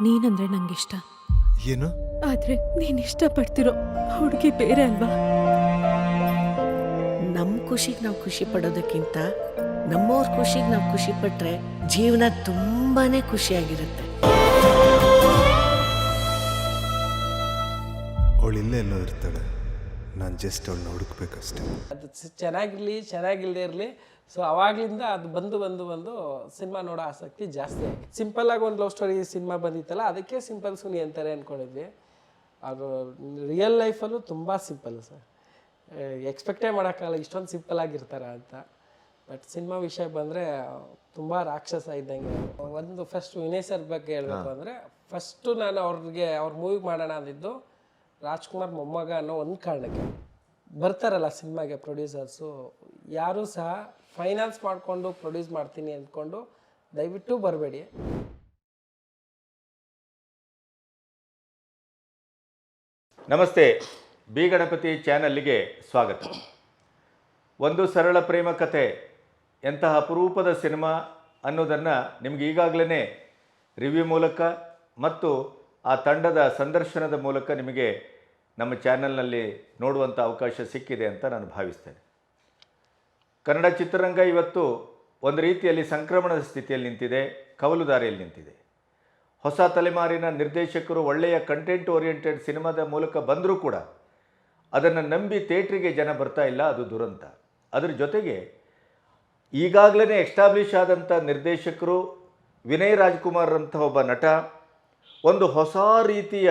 ನೀನಂದ್ರೆ ನಂಗಿಷ್ಟ. ಏನು? ಆದ್ರೆ ನೀನ್ ಇಷ್ಟಪಡ್ತಿರೋ ಹುಡುಗಿ ಬೇರೆ ಅಲ್ವಾ? ನಮ್ಮ ಖುಷಿಗೆ ನಾವು ಖುಷಿ ಪಡೋದಕ್ಕಿಂತ ನಮ್ಮವ್ರ ಖುಷಿಗೆ ನಾವು ಖುಷಿ ಪಟ್ರೆ ಜೀವನ ತುಂಬಾನೇ ಖುಷಿಯಾಗಿರುತ್ತೆ. ಅವಳು ಇಲ್ಲೇ ಎಲ್ಲೋ ಇರ್ತಾಳೆ. ನಾನು ಜಸ್ಟ್ ಅವ್ಳನ್ನ ಹುಡುಕ್ಬೇಕಷ್ಟೆ. ಅದು ಚೆನ್ನಾಗಿರಲಿ ಚೆನ್ನಾಗಿಲ್ಲದೆ ಇರಲಿ. ಸೊ ಅವಾಗ್ಲಿಂದ ಅದು ಬಂದು ಬಂದು ಬಂದು ಸಿನಿಮಾ ನೋಡೋ ಆಸಕ್ತಿ ಜಾಸ್ತಿ ಆಗಿ ಸಿಂಪಲ್ ಆಗಿ ಒಂದು ಲವ್ ಸ್ಟೋರಿ ಸಿನಿಮಾ ಬಂದಿತ್ತಲ್ಲ ಅದಕ್ಕೆ ಸಿಂಪಲ್ ಸುನಿ ಅಂತಾರೆ ಅಂದ್ಕೊಂಡಿದ್ವಿ ಅದು ರಿಯಲ್ ಲೈಫಲ್ಲೂ ತುಂಬ ಸಿಂಪಲ್ ಸರ್. ಎಕ್ಸ್ಪೆಕ್ಟೇ ಮಾಡೋಕ್ಕಲ್ಲ ಇಷ್ಟೊಂದು ಸಿಂಪಲ್ ಆಗಿರ್ತಾರ ಅಂತ. ಬಟ್ ಸಿನಿಮಾ ವಿಷಯ ಬಂದರೆ ತುಂಬ ರಾಕ್ಷಸ ಇದ್ದಂಗೆ. ಒಂದು ಫಸ್ಟ್ ವಿನಯ್ ಸರ್ ಬಗ್ಗೆ ಹೇಳಬೇಕು ಅಂದರೆ ಫಸ್ಟು ನಾನು ಅವ್ರಿಗೆ ಅವ್ರ ಮೂವಿ ಮಾಡೋಣ ಅಂದಿದ್ದು ರಾಜ್ಕುಮಾರ್ ಮೊಮ್ಮಗ ಅನ್ನೋ ಒಂದು ಕಾರಣಕ್ಕೆ ಬರ್ತಾರಲ್ಲ ಸಿನಿಮಾಗೆ ಪ್ರೊಡ್ಯೂಸರ್ಸು, ಯಾರೂ ಸಹ ಫೈನಾನ್ಸ್ ಮಾಡಿಕೊಂಡು ಪ್ರೊಡ್ಯೂಸ್ ಮಾಡ್ತೀನಿ ಅಂದ್ಕೊಂಡು ದಯವಿಟ್ಟು ಬರಬೇಡಿ. ನಮಸ್ತೆ, ಬಿ ಗಣಪತಿ ಚಾನಲ್ಗೆ ಸ್ವಾಗತ. ಒಂದು ಸರಳ ಪ್ರೇಮ ಕಥೆ, ಎಂತಹ ಅಪರೂಪದ ಸಿನಿಮಾ ಅನ್ನೋದನ್ನು ನಿಮ್ಗೆ ಈಗಾಗಲೇ ರಿವ್ಯೂ ಮೂಲಕ ಮತ್ತು ಆ ತಂಡದ ಸಂದರ್ಶನದ ಮೂಲಕ ನಿಮಗೆ ನಮ್ಮ ಚಾನೆಲ್ನಲ್ಲಿ ನೋಡುವಂಥ ಅವಕಾಶ ಸಿಕ್ಕಿದೆ ಅಂತ ನಾನು ಭಾವಿಸ್ತೇನೆ. ಕನ್ನಡ ಚಿತ್ರರಂಗ ಇವತ್ತು ಒಂದು ರೀತಿಯಲ್ಲಿ ಸಂಕ್ರಮಣದ ಸ್ಥಿತಿಯಲ್ಲಿ ನಿಂತಿದೆ ಕವಲುದಾರಿಯಲ್ಲಿ ನಿಂತಿದೆ. ಹೊಸ ತಲೆಮಾರಿನ ನಿರ್ದೇಶಕರು ಒಳ್ಳೆಯ ಕಂಟೆಂಟ್ ಓರಿಯೆಂಟೆಡ್ ಸಿನಿಮಾದ ಮೂಲಕ ಬಂದರೂ ಕೂಡ ಅದನ್ನು ನಂಬಿ ಥಿಯೇಟ್ರಿಗೆ ಜನ ಬರ್ತಾ ಇಲ್ಲ, ಅದು ದುರಂತ. ಅದರ ಜೊತೆಗೆ ಈಗಾಗಲೇ ಎಸ್ಟಾಬ್ಲಿಷ್ ಆದಂಥ ನಿರ್ದೇಶಕರು ವಿನಯ್ ರಾಜ್ಕುಮಾರ್ ಅಂತ ಒಬ್ಬ ನಟ, ಒಂದು ಹೊಸ ರೀತಿಯ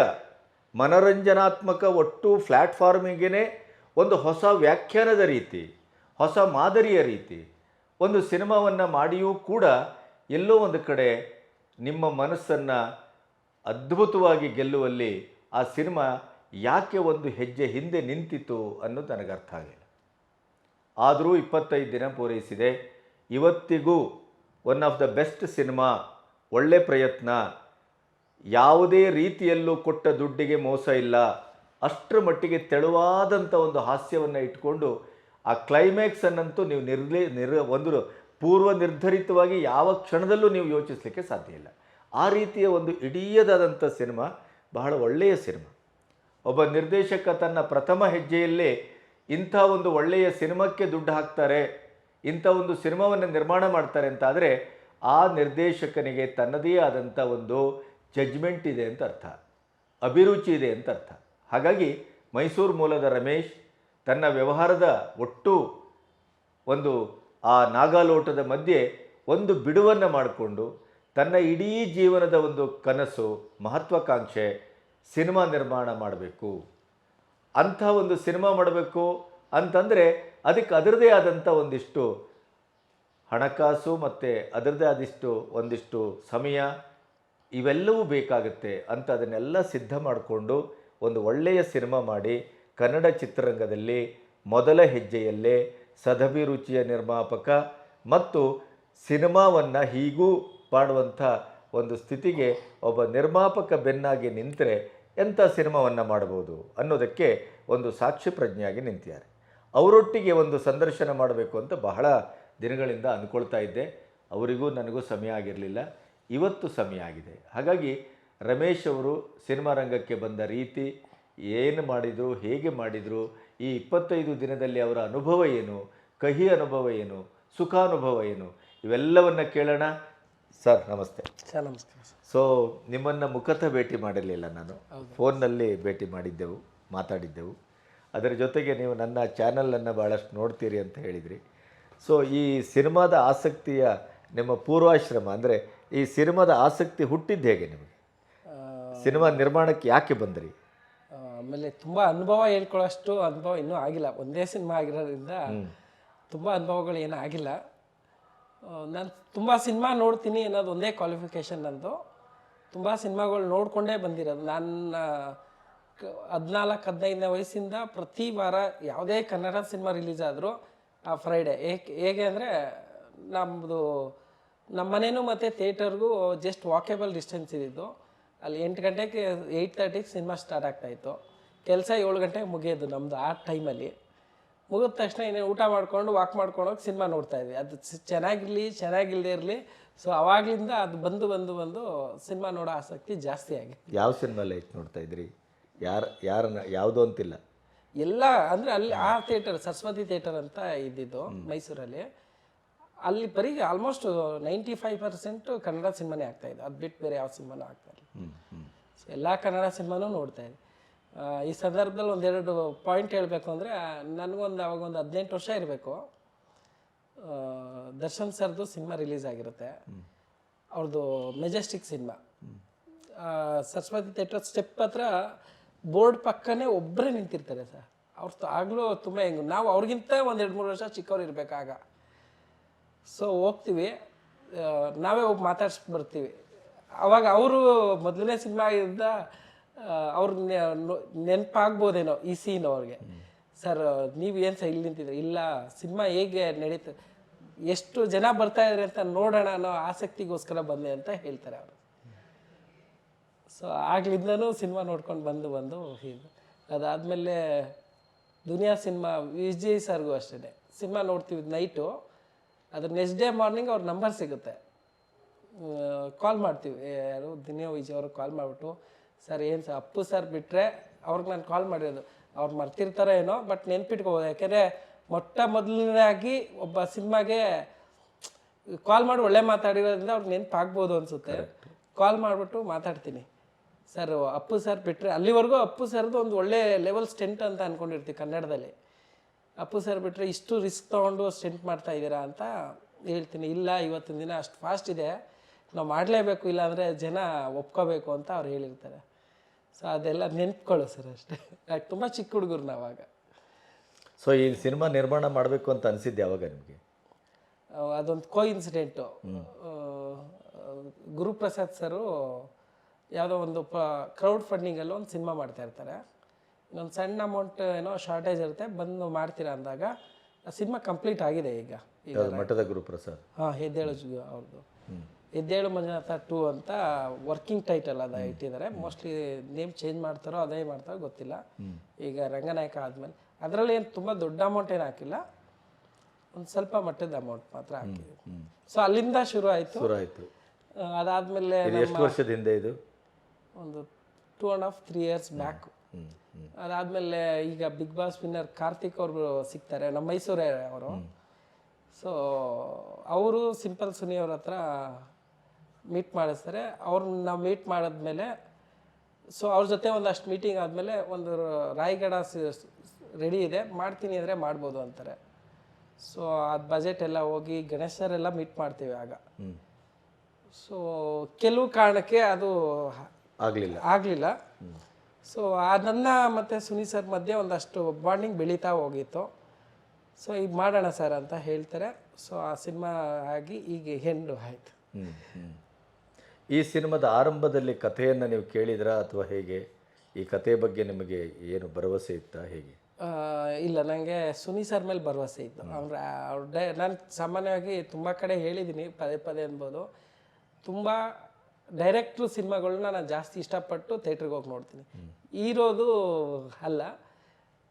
ಮನರಂಜನಾತ್ಮಕ ಒಟ್ಟು ಪ್ಲ್ಯಾಟ್ಫಾರ್ಮಿಗೇ ಒಂದು ಹೊಸ ವ್ಯಾಖ್ಯಾನದ ರೀತಿ, ಹೊಸ ಮಾದರಿಯ ರೀತಿ, ಒಂದು ಸಿನಿಮಾವನ್ನು ಮಾಡಿಯೂ ಕೂಡ ಎಲ್ಲೋ ಒಂದು ಕಡೆ ನಿಮ್ಮ ಮನಸ್ಸನ್ನು ಅದ್ಭುತವಾಗಿ ಗೆಲ್ಲುವಲ್ಲಿ ಆ ಸಿನಿಮಾ ಯಾಕೆ ಒಂದು ಹೆಜ್ಜೆ ಹಿಂದೆ ನಿಂತಿತು ಅನ್ನೋದು ನನಗೆ ಅರ್ಥ ಆಗಿಲ್ಲ. ಆದರೂ ಇಪ್ಪತ್ತೈದು ದಿನ ಪೂರೈಸಿದೆ. ಇವತ್ತಿಗೂ one of the best cinema, ಒಳ್ಳೆ ಪ್ರಯತ್ನ. ಯಾವುದೇ ರೀತಿಯಲ್ಲೂ ಕೊಟ್ಟ ದುಡ್ಡಿಗೆ ಮೋಸ ಇಲ್ಲ. ಅಷ್ಟರ ಮಟ್ಟಿಗೆ ತೆಳುವಾದಂಥ ಒಂದು ಹಾಸ್ಯವನ್ನು ಇಟ್ಕೊಂಡು ಆ ಕ್ಲೈಮ್ಯಾಕ್ಸ್ ಅನ್ನಂತೂ ನೀವು ನಿರ್ಲೇ, ನಿರ್, ಒಂದು ಪೂರ್ವ ನಿರ್ಧರಿತವಾಗಿ ಯಾವ ಕ್ಷಣದಲ್ಲೂ ನೀವು ಯೋಚಿಸಲಿಕ್ಕೆ ಸಾಧ್ಯ ಇಲ್ಲ. ಆ ರೀತಿಯ ಒಂದು ಇಡೀಯದಾದಂಥ ಸಿನಿಮಾ ಬಹಳ ಒಳ್ಳೆಯ ಸಿನಿಮಾ. ಒಬ್ಬ ನಿರ್ದೇಶಕ ತನ್ನ ಪ್ರಥಮ ಹೆಜ್ಜೆಯಲ್ಲೇ ಇಂಥ ಒಂದು ಒಳ್ಳೆಯ ಸಿನಿಮಾಕ್ಕೆ ದುಡ್ಡು ಹಾಕ್ತಾರೆ, ಇಂಥ ಒಂದು ಸಿನಿಮಾವನ್ನು ನಿರ್ಮಾಣ ಮಾಡ್ತಾರೆ ಅಂತಾದರೆ ಆ ನಿರ್ದೇಶಕನಿಗೆ ತನ್ನದೇ ಆದಂಥ ಒಂದು ಜಡ್ಜ್ಮೆಂಟ್ ಇದೆ ಅಂತ ಅರ್ಥ. ಅಭಿರುಚಿ ಇದೆ ಅಂತ ಅರ್ಥ. ಹಾಗಾಗಿ ಮೈಸೂರು ಮೂಲದ ರಮೇಶ್ ತನ್ನ ವ್ಯವಹಾರದ ಒಟ್ಟು ಒಂದು ಆ ನಾಗಾಲೋಟದ ಮಧ್ಯೆ ಒಂದು ಬಿಡುವನ್ನು ಮಾಡಿಕೊಂಡು ತನ್ನ ಇಡೀ ಜೀವನದ ಒಂದು ಕನಸು, ಮಹತ್ವಾಕಾಂಕ್ಷೆ ಸಿನಿಮಾ ನಿರ್ಮಾಣ ಮಾಡಬೇಕು. ಅಂಥ ಒಂದು ಸಿನಿಮಾ ಮಾಡಬೇಕು ಅಂತಂದರೆ ಅದಕ್ಕೆ ಅದರದೇ ಆದಂಥ ಒಂದಿಷ್ಟು ಹಣಕಾಸು ಮತ್ತು ಅದರದೇ ಆದಿಷ್ಟು ಒಂದಿಷ್ಟು ಸಮಯ ಇವೆಲ್ಲವೂ ಬೇಕಾಗುತ್ತೆ ಅಂತ ಅದನ್ನೆಲ್ಲ ಸಿದ್ಧ ಮಾಡಿಕೊಂಡು ಒಂದು ಒಳ್ಳೆಯ ಸಿನಿಮಾ ಮಾಡಿ ಕನ್ನಡ ಚಿತ್ರರಂಗದಲ್ಲಿ ಮೊದಲ ಹೆಜ್ಜೆಯಲ್ಲೇ ಸದಭಿರುಚಿಯ ನಿರ್ಮಾಪಕ ಮತ್ತು ಸಿನಿಮಾವನ್ನು ಹೀಗೂ ಮಾಡುವಂಥ ಒಂದು ಸ್ಥಿತಿಗೆ ಒಬ್ಬ ನಿರ್ಮಾಪಕ ಬೆನ್ನಾಗಿ ನಿಂತರೆ ಎಂಥ ಸಿನಿಮಾವನ್ನು ಮಾಡ್ಬೋದು ಅನ್ನೋದಕ್ಕೆ ಒಂದು ಸಾಕ್ಷಿ ಪ್ರಜ್ಞೆಯಾಗಿ ನಿಂತಿದ್ದಾರೆ. ಅವರೊಟ್ಟಿಗೆ ಒಂದು ಸಂದರ್ಶನ ಮಾಡಬೇಕು ಅಂತ ಬಹಳ ದಿನಗಳಿಂದ ಅಂದ್ಕೊಳ್ತಾ ಇದ್ದೆ. ಅವರಿಗೂ ನನಗೂ ಸಮಯ ಆಗಿರಲಿಲ್ಲ. ಇವತ್ತು ಸಮಯ ಆಗಿದೆ. ಹಾಗಾಗಿ ರಮೇಶ್ ಅವರು ಸಿನಿಮಾ ರಂಗಕ್ಕೆ ಬಂದ ರೀತಿ ಏನು ಮಾಡಿದರು ಹೇಗೆ ಮಾಡಿದರು ಈ ಇಪ್ಪತ್ತೈದು ದಿನದಲ್ಲಿ ಅವರ ಅನುಭವ ಏನು ಕಹಿ ಅನುಭವ ಏನು ಸುಖಾನುಭವ ಏನು ಇವೆಲ್ಲವನ್ನು ಕೇಳೋಣ. ಸರ್ ನಮಸ್ತೆ. ಸರ್ ನಮಸ್ತೆ. ಸೊ ನಿಮ್ಮನ್ನು ಮುಖತಃ ಭೇಟಿ ಮಾಡಿರಲಿಲ್ಲ ನಾನು. ಫೋನ್ನಲ್ಲಿ ಭೇಟಿ ಮಾಡಿದ್ದೆವು ಮಾತಾಡಿದ್ದೆವು. ಅದರ ಜೊತೆಗೆ ನೀವು ನನ್ನ ಚಾನಲನ್ನು ಭಾಳಷ್ಟು ನೋಡ್ತೀರಿ ಅಂತ ಹೇಳಿದ್ರಿ. ಸೊ ಈ ಸಿನಿಮಾದ ಆಸಕ್ತಿಯ ನಿಮ್ಮ ಪೂರ್ವಾಶ್ರಮ ಅಂದರೆ ಈ ಸಿನಿಮಾದ ಆಸಕ್ತಿ ಹುಟ್ಟಿದ್ದು ಹೇಗೆ ನಿಮಗೆ? ಸಿನಿಮಾ ನಿರ್ಮಾಣಕ್ಕೆ ಯಾಕೆ ಬಂದ್ರಿ? ಆಮೇಲೆ ತುಂಬ ಅನುಭವ ಹೇಳ್ಕೊಳ್ಳೋಷ್ಟು ಅನುಭವ ಇನ್ನೂ ಆಗಿಲ್ಲ. ಒಂದೇ ಸಿನಿಮಾ ಆಗಿರೋದ್ರಿಂದ ತುಂಬ ಅನುಭವಗಳು ಏನೂ ಆಗಿಲ್ಲ. ನಾನು ತುಂಬ ಸಿನಿಮಾ ನೋಡ್ತೀನಿ ಅನ್ನೋದು ಒಂದೇ ಕ್ವಾಲಿಫಿಕೇಷನ್ ನಂದು. ತುಂಬ ಸಿನಿಮಾಗಳು ನೋಡಿಕೊಂಡೇ ಬಂದಿರೋದು. ನನ್ನ ಹದಿನಾಲ್ಕು ಹದಿನೈದನೇ ವಯಸ್ಸಿಂದ ಪ್ರತಿ ವಾರ ಯಾವುದೇ ಕನ್ನಡ ಸಿನಿಮಾ ರಿಲೀಸ್ ಆದರೂ ಆ ಫ್ರೈಡೇ ಏಕೆ ಹೇಗೆ ಅಂದರೆ ನಮ್ಮದು ನಮ್ಮ ಮನೇನು ಮತ್ತು ಥಿಯೇಟರ್ಗೂ ಜಸ್ಟ್ ವಾಕೇಬಲ್ ಡಿಸ್ಟೆನ್ಸ್ ಇದ್ದಿದ್ದು. ಅಲ್ಲಿ ಎಂಟು ಗಂಟೆಗೆ ಏಯ್ಟ್ ತರ್ಟಿಗೆ ಸಿನಿಮಾ ಸ್ಟಾರ್ಟ್ ಆಗ್ತಾಯಿತ್ತು ಕೆಲಸ ಏಳು ಗಂಟೆಗೆ ಮುಗಿಯೋದು ನಮ್ಮದು ಆ ಟೈಮಲ್ಲಿ ಮುಗಿದ ತಕ್ಷಣ ಇನ್ನೇನು ಊಟ ಮಾಡಿಕೊಂಡು ವಾಕ್ ಮಾಡ್ಕೊಂಡು ಹೋಗಿ ಸಿನಿಮಾ ನೋಡ್ತಾಯಿದ್ವಿ ಅದು ಚೆನ್ನಾಗಿರಲಿ ಚೆನ್ನಾಗಿಲ್ಲದೆ ಇರಲಿ. ಸೊ ಅವಾಗಲಿಂದ ಅದು ಬಂದು ಬಂದು ಬಂದು ಸಿನಿಮಾ ನೋಡೋ ಆಸಕ್ತಿ ಜಾಸ್ತಿ ಆಗಿತ್ತು ಯಾವ ಸಿನಿಮಾ ಲೈಕ್ ನೋಡ್ತಾ ಇದ್ರಿ? ಯಾರು ಯಾರನ್ನ ಯಾವುದು ಅಂತಿಲ್ಲ? ಎಲ್ಲ ಅಂದರೆ ಅಲ್ಲಿ ಆ ಥಿಯೇಟರ್ ಸರಸ್ವತಿ ಥಿಯೇಟರ್ ಅಂತ ಇದ್ದಿದ್ದು ಮೈಸೂರಲ್ಲಿ. ಅಲ್ಲಿ ಬರೀ almost ninety five percent Kannada ಸಿನಿಮಾನೇ ಆಗ್ತಾ ಇದೆ. ಅದು ಬಿಟ್ಟು ಬೇರೆ ಯಾವ ಸಿನಿಮಾನೂ ಆಗ್ತಾ ಇಲ್ಲ. ಸೊ ಎಲ್ಲ ಕನ್ನಡ ಸಿನಿಮಾನೂ ನೋಡ್ತಾ ಇದೆ. ಈ ಸಂದರ್ಭದಲ್ಲಿ ಒಂದೆರಡು ಪಾಯಿಂಟ್ ಹೇಳಬೇಕು ಅಂದರೆ ನನಗೊಂದು ಅವಾಗ ಒಂದು ಹದಿನೆಂಟು ವರ್ಷ ಇರಬೇಕು. ದರ್ಶನ್ ಸರ್ದು ಸಿನಿಮಾ ರಿಲೀಸ್ ಆಗಿರುತ್ತೆ. ಅವ್ರದ್ದು Majestic cinema. Saraswathi theatre step ಹತ್ರ ಬೋರ್ಡ್ ಪಕ್ಕನೇ ಒಬ್ಬರೇ ನಿಂತಿರ್ತಾರೆ ಸರ್. ಅವ್ರದ್ದು ಆಗಲೂ ತುಂಬ ಹೆಂಗೆ ನಾವು ಅವ್ರಿಗಿಂತ ಒಂದು ಎರಡು ಮೂರು ವರ್ಷ ಚಿಕ್ಕವ್ರು ಇರಬೇಕಾಗ. ಸೊ ಹೋಗ್ತೀವಿ. ನಾವೇ ಹೋಗಿ ಮಾತಾಡ್ಸಿ ಬರ್ತೀವಿ. ಅವಾಗ ಅವರು ಮೊದಲನೇ ಸಿನಿಮಾ ಇದ್ದ ಅವ್ರ ನೆನಪಾಗ್ಬೋದೇನೋ ಈ ಸೀನ್ ಅವ್ರಿಗೆ. ಸರ್, ನೀವು ಏನು ಸರ್ ಇಲ್ಲಿ ನಿಂತಿದ್ರಿ ಇಲ್ಲ, ಸಿನಿಮಾ ಹೇಗೆ ನಡೀತದೆ ಎಷ್ಟು ಜನ ಬರ್ತಾ ಇದ್ದಾರೆ ಅಂತ ನೋಡೋಣ ಅನ್ನೋ ಆಸಕ್ತಿಗೋಸ್ಕರ ಬಂದೆ ಅಂತ ಹೇಳ್ತಾರೆ ಅವರು. ಸೊ ಆಗ್ಲಿಂದನೂ ಸಿನಿಮಾ ನೋಡ್ಕೊಂಡು ಬಂದು ಬಂದು ಇದು. ಅದಾದಮೇಲೆ ದುನಿಯಾ ಸಿನಿಮಾ, ವಿಜಯ್ ಸರ್ಗೂ ಅಷ್ಟೇ ಸಿನಿಮಾ ನೋಡ್ತೀವಿ ನೈಟು. ಅದ್ರ ನೆಕ್ಸ್ಟ್ ಡೇ ಮಾರ್ನಿಂಗ್ ಅವ್ರ ನಂಬರ್ ಸಿಗುತ್ತೆ. ಕಾಲ್ ಮಾಡ್ತೀವಿ. ಯಾರು? ದಿನೇ ವಿಜಿ ಅವರು ಕಾಲ್ ಮಾಡಿಬಿಟ್ಟು ಸರ್ ಏನು ಸರ್ ಅಪ್ಪು ಸರ್ ಬಿಟ್ಟರೆ ಅವ್ರಿಗೆ ನಾನು ಕಾಲ್ ಮಾಡಿರೋದು. ಅವ್ರು ಮರ್ತಿರ್ತಾರೋ ಏನೋ ಬಟ್ ನೆನ್ಪಿಟ್ಕೋಬೋದು. ಯಾಕೆಂದರೆ ಮೊಟ್ಟ ಮೊದಲನೇದಾಗಿ ಒಬ್ಬ ಸಿನಿಮಾಗೆ ಕಾಲ್ ಮಾಡಿ ಒಳ್ಳೆ ಮಾತಾಡಿರೋದ್ರಿಂದ ಅವ್ರಿಗೆ ನೆನಪಾಗ್ಬೋದು ಅನಿಸುತ್ತೆ. ಕಾಲ್ ಮಾಡಿಬಿಟ್ಟು ಮಾತಾಡ್ತೀನಿ. ಸರ್ ಅಪ್ಪು ಸರ್ ಬಿಟ್ಟರೆ ಅಲ್ಲಿವರೆಗೂ ಅಪ್ಪು ಸರ್ದು ಒಂದು ಒಳ್ಳೆ ಲೆವೆಲ್ ಸ್ಟೆಂಟ್ ಅಂತ ಅಂದ್ಕೊಂಡಿರ್ತೀವಿ ಕನ್ನಡದಲ್ಲಿ. ಅಪ್ಪು ಸರ್ ಬಿಟ್ಟರೆ ಇಷ್ಟು ರಿಸ್ಕ್ ತೊಗೊಂಡು ಸ್ಟೆಂಟ್ ಮಾಡ್ತಾ ಇದ್ದೀರಾ ಅಂತ ಹೇಳ್ತೀನಿ. ಇಲ್ಲ ಇವತ್ತಿನ ದಿನ ಅಷ್ಟು ಫಾಸ್ಟ್ ಇದೆ. ನಾವು ಮಾಡಲೇಬೇಕು ಇಲ್ಲಾಂದರೆ ಜನ ಒಪ್ಕೋಬೇಕು ಅಂತ ಅವ್ರು ಹೇಳಿರ್ತಾರೆ. ಸೊ ಅದೆಲ್ಲ ನೆನ್ಪ್ಕೊಳ್ಳು ಸರ್ ಅಷ್ಟೇ. ಯಾಕೆ ತುಂಬ ಚಿಕ್ಕ ಹುಡುಗರು ನಾವಾಗ. ಸೊ ಈ ಸಿನಿಮಾ ನಿರ್ಮಾಣ ಮಾಡಬೇಕು ಅಂತ ಅನಿಸಿದ್ದೆ ಯಾವಾಗ ನಿಮಗೆ? ಅದೊಂದು ಕೋ ಇನ್ಸಿಡೆಂಟು ಗುರುಪ್ರಸಾದ್ ಸರು ಯಾವುದೋ ಒಂದು ಪ ಕ್ರೌಡ್ ಫಂಡಿಂಗಲ್ಲಿ ಒಂದು ಸಿನಿಮಾ ಮಾಡ್ತಾ ಇರ್ತಾರೆ. ಇನ್ನೊಂದು ಸಣ್ಣ ಅಮೌಂಟ್ ಏನೋ ಶಾರ್ಟೇಜ್ ಇರುತ್ತೆ ಬಂದು ಮಾಡ್ತೀರಾ ಅಂದಾಗ ಸಿನಿಮಾ ಕಂಪ್ಲೀಟ್ ಆಗಿದೆ ಈಗ. ಈಗ ಮಠದ ಗುರುಪ್ರಸಾದ್ ಹಾಂ ಹೆದ್ದೇಳು ಜು ಅವ್ರದ್ದು ಹೆದ್ದೇಳು ಮಂಜುನಾಥ ಟೂ ಅಂತ ವರ್ಕಿಂಗ್ ಟೈಟಲ್ ಅದ ಇಟ್ಟಿದ್ದಾರೆ. ಮೋಸ್ಟ್ಲಿ ನೇಮ್ ಚೇಂಜ್ ಮಾಡ್ತಾರೋ ಅದೇ ಮಾಡ್ತಾರೋ ಗೊತ್ತಿಲ್ಲ. ಈಗ ರಂಗನಾಯಕ ಆದಮೇಲೆ ಅದರಲ್ಲಿ ಏನು ತುಂಬ ದೊಡ್ಡ ಅಮೌಂಟ್ ಏನು ಹಾಕಿಲ್ಲ. ಒಂದು ಸ್ವಲ್ಪ ಮಟ್ಟದ ಅಮೌಂಟ್ ಮಾತ್ರ ಹಾಕಿದ್ವಿ ಸೊ ಅಲ್ಲಿಂದ ಶುರು ಆಯಿತು. ಶುರು ಆಯಿತು ಅದಾದಮೇಲೆ ಇದು ಎಷ್ಟು ವರ್ಷದ ಹಿಂದೆ ಇದು? ಒಂದು two and half three years back ಅದಾದಮೇಲೆ ಈಗ ಬಿಗ್ ಬಾಸ್ ವಿನ್ನರ್ ಕಾರ್ತಿಕ್ ಅವರು ಸಿಗ್ತಾರೆ ನಮ್ಮ ಮೈಸೂರೇ ಅವರು. ಸೊ ಅವರು ಸಿಂಪಲ್ ಸುನಿ ಅವ್ರ ಹತ್ರ ಮೀಟ್ ಮಾಡಿಸ್ತಾರೆ. ಅವ್ರನ್ನ ನಾವು ಮೀಟ್ ಮಾಡಿದ್ಮೇಲೆ ಸೊ ಅವ್ರ ಜೊತೆ ಒಂದಷ್ಟು ಮೀಟಿಂಗ್ ಆದಮೇಲೆ ಒಂದು ರಾಯಗಡ ರೆಡಿ ಇದೆ ಮಾಡ್ತೀನಿ ಅಂದರೆ ಮಾಡ್ಬೋದು ಅಂತಾರೆ. ಸೊ ಅದು ಬಜೆಟ್ ಎಲ್ಲ ಹೋಗಿ ಗಣೇಶರೆಲ್ಲ ಮೀಟ್ ಮಾಡ್ತೀವಿ ಆಗ. ಸೊ ಕೆಲವು ಕಾರಣಕ್ಕೆ ಅದು ಆಗಲಿಲ್ಲ. ಆಗಲಿಲ್ಲ. ಸೊ ನನ್ನ ಮತ್ತು ಸುನಿ ಸರ್ ಮಧ್ಯೆ ಒಂದಷ್ಟು ಬಾಂಡಿಂಗ್ ಬೆಳೀತಾ ಹೋಗಿತ್ತು. ಸೊ ಈಗ ಮಾಡೋಣ ಸರ್ ಅಂತ ಹೇಳ್ತಾರೆ. ಸೊ ಆ ಸಿನಿಮಾ ಆಗಿ ಈಗ ಹೆಂಡು ಆಯಿತು. ಈ ಸಿನಿಮಾದ ಆರಂಭದಲ್ಲಿ ಕಥೆಯನ್ನು ನೀವು ಕೇಳಿದ್ರ ಅಥವಾ ಹೇಗೆ? ಈ ಕಥೆ ಬಗ್ಗೆ ನಿಮಗೆ ಏನು ಭರವಸೆ ಇತ್ತಾ ಹೇಗೆ? ಇಲ್ಲ ನನಗೆ ಸುನಿ ಸರ್ ಮೇಲೆ ಭರವಸೆ ಇತ್ತು. ಅವ್ರ ಅವ್ರ ನಾನು ಸಾಮಾನ್ಯವಾಗಿ ತುಂಬ ಕಡೆ ಹೇಳಿದ್ದೀನಿ ಪದೇ ಪದೇ ಅನ್ಬೋದು. ತುಂಬ ಡೈರೆಕ್ಟ್ರು ಸಿನಿಮಾಗಳನ್ನ ನಾನು ಜಾಸ್ತಿ ಇಷ್ಟಪಟ್ಟು ಥಿಯೇಟ್ರಿಗೆ ಹೋಗಿ ನೋಡ್ತೀನಿ. ಹೀರೋದು ಅಲ್ಲ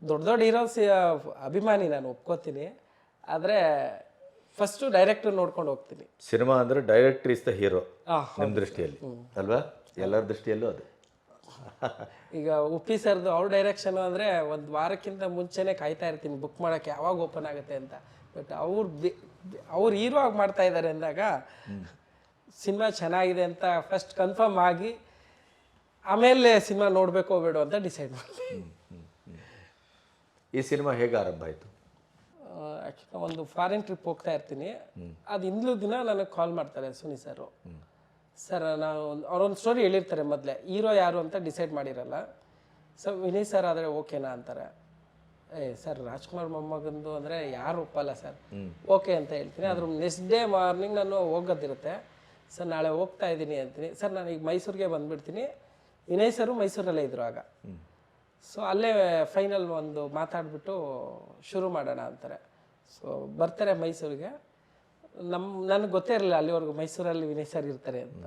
ದೊಡ್ಡ ದೊಡ್ಡ ಹೀರೋಸ್ ಅಭಿಮಾನಿ ನಾನು ಒಪ್ಕೋತೀನಿ. ಆದರೆ ಫಸ್ಟು ಡೈರೆಕ್ಟ್ರ್ ನೋಡ್ಕೊಂಡು ಹೋಗ್ತೀನಿ. ಸಿನಿಮಾ ಅಂದರೆ ಡೈರೆಕ್ಟರ್ ಇಸ್ ದ ಹೀರೋ ನಿಮ್ಮ ದೃಷ್ಟಿಯಲ್ಲಿ. ಅಲ್ವಾ? ಎಲ್ಲರ ದೃಷ್ಟಿಯಲ್ಲೂ ಅದು. ಈಗ ಉಪ್ಪಿ ಸರ್ದು ಅವ್ರ ಡೈರೆಕ್ಷನ್ ಅಂದರೆ ಒಂದು ವಾರಕ್ಕಿಂತ ಮುಂಚೆನೇ ಕಾಯ್ತಾ ಇರ್ತೀನಿ ಬುಕ್ ಮಾಡೋಕ್ಕೆ ಯಾವಾಗ ಓಪನ್ ಆಗುತ್ತೆ ಅಂತ. ಬಟ್ ಅವ್ರು ಅವ್ರು ಹೀರೋ ಆಗಿ ಮಾಡ್ತಾ ಇದ್ದಾರೆ ಅಂದಾಗ ಸಿನಿಮಾ ಚೆನ್ನಾಗಿದೆ ಅಂತ ಫಸ್ಟ್ ಕನ್ಫರ್ಮ್ ಆಗಿ ಆಮೇಲೆ ಸಿನಿಮಾ ನೋಡಬೇಕೋ ಬೇಡ ಅಂತ ಡಿಸೈಡ್ ಮಾಡಿ ಈ ಸಿನಿಮಾ ಹೇಗೆ ಆರಂಭ ಆಯಿತು? ಆ್ಯಕ್ಚುಲಿ ಒಂದು ಫಾರಿನ್ ಟ್ರಿಪ್ ಹೋಗ್ತಾ ಇರ್ತೀನಿ. ಅದು ಹಿಂದ್ಲು ದಿನ ನನಗೆ ಕಾಲ್ ಮಾಡ್ತಾರೆ ಸುನಿ ಸರು. ಸರ್ ನಾವು ಅವರೊಂದು ಸ್ಟೋರಿ ಹೇಳಿರ್ತಾರೆ ಮೊದಲೇ. ಹೀರೋ ಯಾರು ಅಂತ ಡಿಸೈಡ್ ಮಾಡಿರಲ್ಲ. ಸೊ ವಿನಯ್ ಸರ್ ಆದರೆ ಓಕೆನಾ ಅಂತಾರೆ. ಏ ಸರ್ ರಾಜ್ಕುಮಾರ್ ಮೊಮ್ಮಗಂದು ಅಂದರೆ ಯಾರು ಒಪ್ಪಲ್ಲ ಸರ್. ಓಕೆ ಅಂತ ಹೇಳ್ತೀನಿ. ಅದ್ರ ನೆಕ್ಸ್ಟ್ ಡೇ ಮಾರ್ನಿಂಗ್ ನಾನು ಹೋಗೋದಿರುತ್ತೆ. ಸರ್ ನಾಳೆ ಹೋಗ್ತಾ ಇದ್ದೀನಿ ಅಂತೀನಿ. ಸರ್ ನಾನು ಈಗ ಮೈಸೂರಿಗೆ ಬಂದುಬಿಡ್ತೀನಿ. ವಿನಯ್ ಸರು ಮೈಸೂರಲ್ಲೇ ಇದ್ರು ಆಗ. ಸೊ ಅಲ್ಲೇ ಫೈನಲ್ ಒಂದು ಮಾತಾಡಿಬಿಟ್ಟು ಶುರು ಮಾಡೋಣ ಅಂತಾರೆ. ಸೊ ಬರ್ತಾರೆ ಮೈಸೂರಿಗೆ. ನಮ್ಮ ನನಗೆ ಗೊತ್ತೇ ಇರಲಿಲ್ಲ ಅಲ್ಲಿವರೆಗೂ ಮೈಸೂರಲ್ಲಿ ವಿನಯ್ ಸರ್ ಇರ್ತಾರೆ ಅಂತ.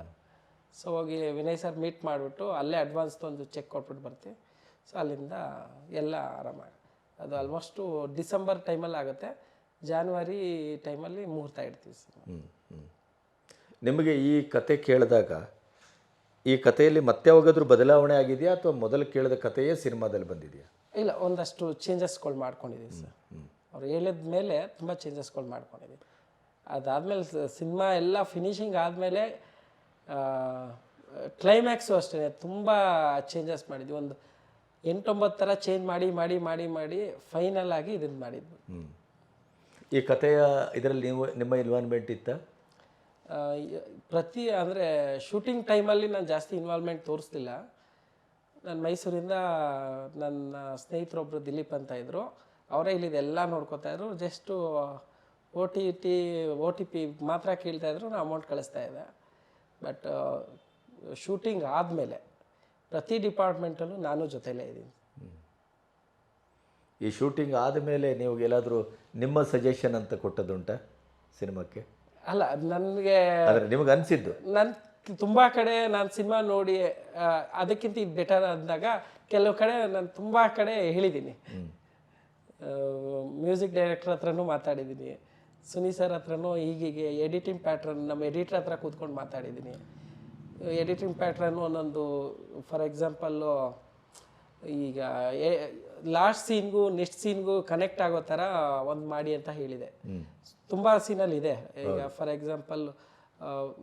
ಸೊ ಹೋಗಿ ವಿನಯ್ ಸರ್ ಮೀಟ್ ಮಾಡಿಬಿಟ್ಟು ಅಲ್ಲೇ ಅಡ್ವಾನ್ಸ್ ಒಂದು ಚೆಕ್ ಕೊಟ್ಬಿಟ್ಟು ಬರ್ತೀವಿ ಸೊ ಅಲ್ಲಿಂದ ಎಲ್ಲ ಆರಾಮಾಗಿ ಅದು ಆಲ್ಮೋಸ್ಟು ಡಿಸೆಂಬರ್ ಟೈಮಲ್ಲಿ ಆಗುತ್ತೆ. ಜಾನ್ವರಿ ಟೈಮಲ್ಲಿ ಮುಹೂರ್ತ ಇಡ್ತೀವಿ ಸರ್. ನಿಮಗೆ ಈ ಕತೆ ಕೇಳಿದಾಗ ಈ ಕಥೆಯಲ್ಲಿ ಮತ್ತೆ ಯಾವಾಗಾದ್ರೂ ಬದಲಾವಣೆ ಆಗಿದೆಯಾ ಅಥವಾ ಮೊದಲು ಕೇಳಿದ ಕಥೆಯೇ ಸಿನಿಮಾದಲ್ಲಿ ಬಂದಿದೆಯಾ? ಇಲ್ಲ ಒಂದಷ್ಟು ಚೇಂಜಸ್ಗಳು ಮಾಡ್ಕೊಂಡಿದ್ದೀವಿ ಸರ್. ಅವ್ರು ಹೇಳಿದ ಮೇಲೆ ತುಂಬ ಚೇಂಜಸ್ಗಳು ಮಾಡ್ಕೊಂಡಿದ್ದೀವಿ ಅದಾದಮೇಲೆ ಸಿನಿಮಾ ಎಲ್ಲ ಫಿನಿಶಿಂಗ್ ಆದಮೇಲೆ ಕ್ಲೈಮ್ಯಾಕ್ಸು ಅಷ್ಟೇ ತುಂಬ ಚೇಂಜಸ್ ಮಾಡಿದ್ವಿ. ಒಂದು ಎಂಟೊಂಬತ್ತು ಥರ ಚೇಂಜ್ ಮಾಡಿ ಮಾಡಿ ಮಾಡಿ ಮಾಡಿ ಫೈನಲ್ ಆಗಿ ಇದನ್ನು ಮಾಡಿದ್ವಿ. ಈ ಕಥೆಯ ಇದರಲ್ಲಿ ನೀವು ನಿಮ್ಮ ಇನ್ವಾಲ್ವ್ಮೆಂಟ್ ಇತ್ತ? ಪ್ರತಿ ಅಂದರೆ ಶೂಟಿಂಗ್ ಟೈಮಲ್ಲಿ ನಾನು ಜಾಸ್ತಿ ಇನ್ವಾಲ್ವ್ಮೆಂಟ್ ತೋರಿಸ್ಲಿಲ್ಲ. ನಾನು ಮೈಸೂರಿಂದ ನನ್ನ ಸ್ನೇಹಿತರೊಬ್ಬರು ದಿಲೀಪ್ ಅಂತ ಇದ್ದರು ಅವರೇ ಇಲ್ಲಿದೆಲ್ಲ ನೋಡ್ಕೋತಾ ಇದ್ರು. Just O T T O T P ಮಾತ್ರ ಕೇಳ್ತಾ ಇದ್ರು ನಾನು ಅಮೌಂಟ್ ಕಳಿಸ್ತಾ ಇದ್ದೆ. ಬಟ್ ಶೂಟಿಂಗ್ ಆದಮೇಲೆ ಪ್ರತಿ ಡಿಪಾರ್ಟ್ಮೆಂಟಲ್ಲೂ ನಾನು ಜೊತೆಲೇ ಇದ್ದೀನಿ. ಈ ಶೂಟಿಂಗ್ ಆದಮೇಲೆ ನೀವು ಎಲ್ಲಾದರೂ ನಿಮ್ಮ ಸಜೆಷನ್ ಅಂತ ಕೊಟ್ಟದ್ದುಂಟ ಸಿನಿಮಾಕ್ಕೆ? ಅಲ್ಲ ನನಗೆ ನಿಮ್ಗೆ ನಿಮಗೆ ಅನಿಸಿದ್ದು? ನಾನು ತುಂಬ ಕಡೆ ನಾನು ಸಿನಿಮಾ ನೋಡಿ ಅದಕ್ಕಿಂತ ಇದು ಬೆಟರ್ ಅಂದಾಗ ಕೆಲವು ಕಡೆ ನಾನು ತುಂಬ ಕಡೆ ಹೇಳಿದ್ದೀನಿ ಮ್ಯೂಸಿಕ್ ಡೈರೆಕ್ಟರ್ ಹತ್ರನೂ ಮಾತಾಡಿದ್ದೀನಿ ಸುನಿ ಸರ್ ಹತ್ರನೂ ಹೀಗೀಗೆ ಎಡಿಟಿಂಗ್ ಪ್ಯಾಟ್ರನ್ ನಮ್ಮ ಎಡಿಟರ್ ಹತ್ರ ಕೂತ್ಕೊಂಡು ಮಾತಾಡಿದ್ದೀನಿ ಎಡಿಟಿಂಗ್ ಪ್ಯಾಟ್ರನ್ನು ಒಂದೊಂದು ಫಾರ್ ಎಕ್ಸಾಂಪಲ್ಲು ಈಗ ಲಾಸ್ಟ್ ಸೀನ್ಗೂ ನೆಕ್ಸ್ಟ್ ಸೀನ್ಗೂ ಕನೆಕ್ಟ್ ಆಗೋ ಥರ ಒಂದು ಮಾಡಿ ಅಂತ ಹೇಳಿದೆ. ತುಂಬ ಸೀನಲ್ಲಿ ಇದೆ ಈಗ ಫಾರ್ ಎಕ್ಸಾಂಪಲ್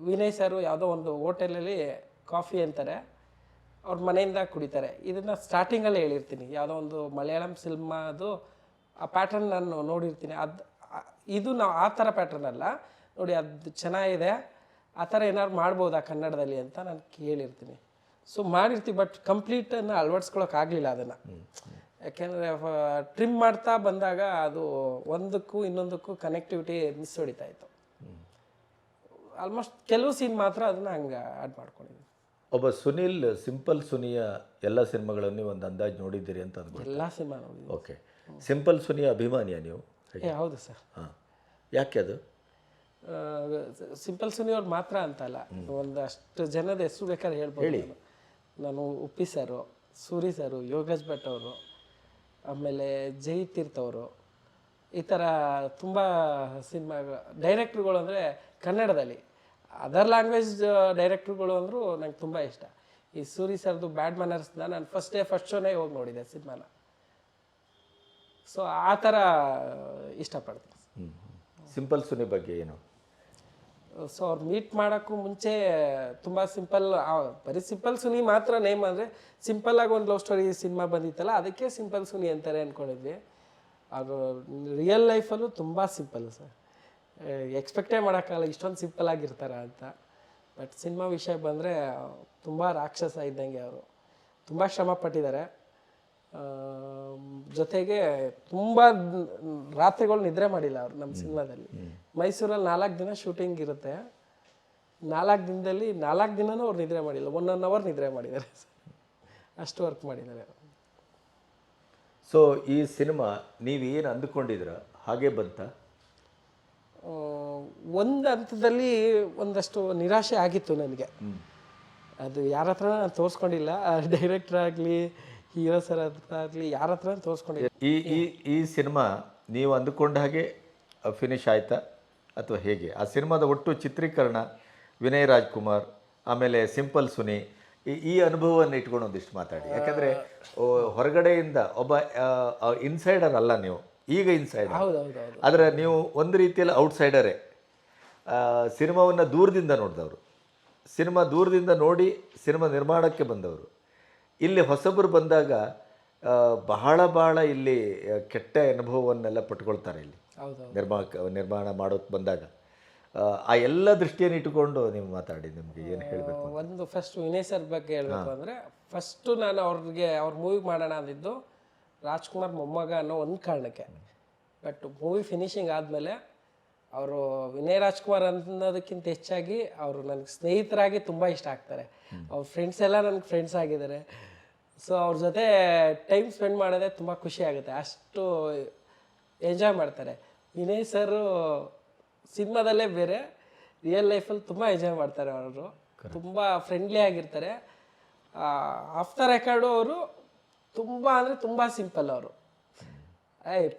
ವಿನಯ್ ಸರ್ ಯಾವುದೋ ಒಂದು ಹೋಟೆಲಲ್ಲಿ ಕಾಫಿ ಅಂತಾರೆ. ಅವ್ರ ಮನೆಯಿಂದ ಕುಡಿತಾರೆ. ಇದನ್ನು ಸ್ಟಾರ್ಟಿಂಗಲ್ಲೇ ಹೇಳಿರ್ತೀನಿ. ಯಾವುದೋ ಒಂದು ಮಲಯಾಳಂ ಸಿನಿಮಾದು ಆ ಪ್ಯಾಟರ್ನ್ ನಾನು ನೋಡಿರ್ತೀನಿ. ಅದು ಇದು ನಾವು ಆ ಥರ ಪ್ಯಾಟರ್ನ್ ಅಲ್ಲ. ನೋಡಿ ಅದು ಚೆನ್ನಾಗಿದೆ. ಆ ಥರ ಏನಾದ್ರು ಮಾಡ್ಬೋದಾ ಕನ್ನಡದಲ್ಲಿ ಅಂತ ನಾನು ಕೇಳಿರ್ತೀನಿ. ಸೊ ಮಾಡಿರ್ತೀವಿ ಬಟ್ ಕಂಪ್ಲೀಟನ್ನು ಅಳವಡಿಸ್ಕೊಳಕ್ಕಾಗಲಿಲ್ಲ ಅದನ್ನು. ಯಾಕೆಂದರೆ ಟ್ರಿಮ್ ಮಾಡ್ತಾ ಬಂದಾಗ ಅದು ಒಂದಕ್ಕೂ ಇನ್ನೊಂದಕ್ಕೂ ಕನೆಕ್ಟಿವಿಟಿ ಮಿಸ್ ಹೊಡಿತಾ ಇತ್ತು. ಆಲ್ಮೋಸ್ಟ್ ಕೆಲವು ಸೀನ್ ಮಾತ್ರ ಅದನ್ನು ಹಂಗೆ ಆ್ಯಡ್ ಮಾಡ್ಕೊಂಡಿದ್ವಿ. ಒಬ್ಬ ಸುನಿಲ್ ಸಿಂಪಲ್ ಸುನಿಯ ಎಲ್ಲ ಸಿನಿಮಾಗಳನ್ನು ನೀವು ಒಂದು ಅಂದಾಜು ನೋಡಿದ್ದೀರಿ ಅಂತ ಅಂದ್ಕೊಂಡು ಎಲ್ಲ ಸಿನಿಮಾ ನೋಡಿದ್ವಿ. ಓಕೆ ಸಿಂಪಲ್ ಸುನಿಯ ಅಭಿಮಾನಿಯ ನೀವು? ಏ ಹೌದು ಸರ್. ಹಾಂ. ಯಾಕೆ ಅದು? ಸಿಂಪಲ್ ಸುನಿಯವ್ರು ಮಾತ್ರ ಅಂತಲ್ಲ. ಒಂದಷ್ಟು ಜನದ ಹೆಸರು ಬೇಕಾದ್ರೆ ಹೇಳ್ಬೋದು ನಾನು. ನಾನು ಉಪ್ಪಿ ಸರು ಸೂರಿ ಸರು ಯೋಗೇಶ್ ಭಟ್ ಅವರು. ಆಮೇಲೆ ಜೈ ಅವರು ಈ ಥರ ತುಂಬ ಸಿನಿಮಾ ಡೈರೆಕ್ಟ್ರುಗಳು ಅಂದರೆ ಕನ್ನಡದಲ್ಲಿ. ಅದರ್ ಲ್ಯಾಂಗ್ವೇಜ್ ಡೈರೆಕ್ಟ್ರುಗಳು ಅಂದರೂ ನಂಗೆ ತುಂಬ ಇಷ್ಟ. ಈ ಸೂರಿ ಸರ್ದು ಬ್ಯಾಡ್ ಮನರ್ಸ್ನ ನಾನು ಫಸ್ಟ್ ಡೇ ಫಸ್ಟ್ ಶೋನೇ ಹೋಗಿ ನೋಡಿದೆ ಸಿನಿಮಾನ. ಸೊ ಆ ಥರ ಇಷ್ಟಪಡ್ತೀನಿ. ಸಿಂಪಲ್ ಸುನಿ ಬಗ್ಗೆ ಏನು? ಸೊ ಅವ್ರು ಮೀಟ್ ಮಾಡೋಕ್ಕೂ ಮುಂಚೆ ತುಂಬ ಸಿಂಪಲ್ ಬರೀ ಸಿಂಪಲ್ ಸುನಿ ಮಾತ್ರ ನೇಮ್ ಅಂದರೆ ಸಿಂಪಲ್ಲಾಗಿ ಒಂದು ಲವ್ ಸ್ಟೋರಿ ಸಿನಿಮಾ ಬಂದಿತ್ತಲ್ಲ ಅದಕ್ಕೆ ಸಿಂಪಲ್ ಸುನಿ ಅಂತಾರೆ ಅಂದ್ಕೊಂಡಿದ್ವಿ ಅದು ರಿಯಲ್ ಲೈಫಲ್ಲೂ ತುಂಬ ಸಿಂಪಲ್ ಸರ್ ಎಕ್ಸ್ಪೆಕ್ಟೇ ಮಾಡೋಕ್ಕಲ್ಲ ಇಷ್ಟೊಂದು ಸಿಂಪಲ್ ಆಗಿರ್ತಾರ ಅಂತ. ಬಟ್ ಸಿನಿಮಾ ವಿಷಯ ಬಂದರೆ ತುಂಬ ರಾಕ್ಷಸ ಇದ್ದಂಗೆ ಅವರು. ತುಂಬ ಶ್ರಮ ಪಟ್ಟಿದ್ದಾರೆ. ಜೊತೆಗೆ ತುಂಬ ರಾತ್ರಿಗಳು ನಿದ್ರೆ ಮಾಡಿಲ್ಲ ಅವರು ನಮ್ಮ ಸಿನಿಮಾದಲ್ಲಿ. ಮೈಸೂರಲ್ಲಿ ನಾಲ್ಕು ದಿನ ಶೂಟಿಂಗ್ ಇರುತ್ತೆ. ನಾಲ್ಕು ದಿನದಲ್ಲಿ ನಾಲ್ಕು ದಿನನೂ ಅವ್ರು ನಿದ್ರೆ ಮಾಡಿಲ್ಲ. ಒನ್ ಒನ್ ಅವರ್ ನಿದ್ರೆ ಮಾಡಿದ್ದಾರೆ. ಅಷ್ಟು ವರ್ಕ್ ಮಾಡಿದ್ದಾರೆ. ಸೊ ಈ ಸಿನಿಮಾ ನೀವು ಏನು ಅಂದುಕೊಂಡಿದ್ರ? ಹಾಗೆ ಬಂತ? ಒಂದು ಹಂತದಲ್ಲಿ ಒಂದಷ್ಟು ನಿರಾಶೆ ಆಗಿತ್ತು ನನಗೆ. ಅದು ಯಾರ ಹತ್ರ ನಾನು ತೋರಿಸ್ಕೊಂಡಿಲ್ಲ. ಡೈರೆಕ್ಟರ್ ಆಗಲಿ ಹೀರೋ ಸರ್ ಹತ್ರ ಆಗಲಿ ಯಾರ ಹತ್ರ ತೋರಿಸ್ಕೊಂಡಿಲ್ಲ. ಈ ಈ ಈ ಸಿನಿಮಾ ನೀವು ಅಂದುಕೊಂಡ ಹಾಗೆ ಫಿನಿಶ್ ಆಯ್ತಾ? ಅಥವಾ ಹೇಗೆ? ಆ ಸಿನಿಮಾದ ಒಟ್ಟು ಚಿತ್ರೀಕರಣ ವಿನಯ್ ರಾಜ್ಕುಮಾರ್ ಆಮೇಲೆ ಸಿಂಪಲ್ ಸುನಿ ಈ ಈ ಅನುಭವವನ್ನು ಇಟ್ಕೊಂಡು ಒಂದಿಷ್ಟು ಮಾತಾಡಿ. ಯಾಕಂದರೆ ಹೊರಗಡೆಯಿಂದ ಒಬ್ಬ ಇನ್ಸೈಡರ್ ಅಲ್ಲ ನೀವು. ಈಗ ಇನ್ಸೈಡರ್ ಆದರೆ ನೀವು ಒಂದು ರೀತಿಯಲ್ಲಿ ಔಟ್ಸೈಡರೇ ಸಿನಿಮಾವನ್ನು ದೂರದಿಂದ ನೋಡಿದವರು. ಸಿನಿಮಾ ದೂರದಿಂದ ನೋಡಿ ಸಿನಿಮಾ ನಿರ್ಮಾಣಕ್ಕೆ ಬಂದವರು. ಇಲ್ಲಿ ಹೊಸಬರು ಬಂದಾಗ ಬಹಳ ಬಹಳ ಇಲ್ಲಿ ಕೆಟ್ಟ ಅನುಭವವನ್ನೆಲ್ಲ ಪಟ್ಕೊಳ್ತಾರೆ ಇಲ್ಲಿ. ಹೌದು ನಿರ್ಮಾಣ ನಿರ್ಮಾಣ ಮಾಡೋಕ್ಕೆ ಬಂದಾಗ ಆ, ಆ ಎಲ್ಲ ದೃಷ್ಟಿಯನ್ನು ಇಟ್ಟುಕೊಂಡು ನೀವು ಮಾತಾಡಿ ನಿಮಗೆ ಏನು ಹೇಳಬೇಕು? ಒಂದು ಫಸ್ಟ್ ವಿನಯ್ ಸರ್ ಬಗ್ಗೆ ಹೇಳಬೇಕು ಅಂದರೆ ಫಸ್ಟು ನಾನು ಅವ್ರಿಗೆ ಅವ್ರ ಮೂವಿ ಮಾಡೋಣ ಅಂದಿದ್ದು ರಾಜ್ಕುಮಾರ್ ಮೊಮ್ಮಗ ಅನ್ನೋ ಒಂದು ಕಾರಣಕ್ಕೆ. ಬಟ್ ಮೂವಿ ಫಿನಿಶಿಂಗ್ ಆದಮೇಲೆ ಅವರು ವಿನಯ್ ರಾಜ್ಕುಮಾರ್ ಅನ್ನೋದಕ್ಕಿಂತ ಹೆಚ್ಚಾಗಿ ಅವರು ನನಗೆ ಸ್ನೇಹಿತರಾಗಿ ತುಂಬ ಇಷ್ಟ ಆಗ್ತಾರೆ. ಅವ್ರ ಫ್ರೆಂಡ್ಸ್ ಎಲ್ಲ ನನಗೆ ಫ್ರೆಂಡ್ಸ್ ಆಗಿದ್ದಾರೆ. ಸೊ ಅವ್ರ ಜೊತೆ ಟೈಮ್ ಸ್ಪೆಂಡ್ ಮಾಡೋದೇ ತುಂಬ ಖುಷಿ ಆಗುತ್ತೆ. ಅಷ್ಟು ಎಂಜಾಯ್ ಮಾಡ್ತಾರೆ. ವಿನಯ್ ಸರು ಸಿನಿಮಾದಲ್ಲೇ ಬೇರೆ ರಿಯಲ್ ಲೈಫಲ್ಲಿ ತುಂಬ ಎಂಜಾಯ್ ಮಾಡ್ತಾರೆ ಅವರು. ತುಂಬ ಫ್ರೆಂಡ್ಲಿ ಆಗಿರ್ತಾರೆ. ಆಫ್ಟರ್ ದ ರೆಕಾರ್ಡು ಅವರು ತುಂಬ ಅಂದರೆ ತುಂಬ ಸಿಂಪಲ್ ಅವರು. ಏಯ್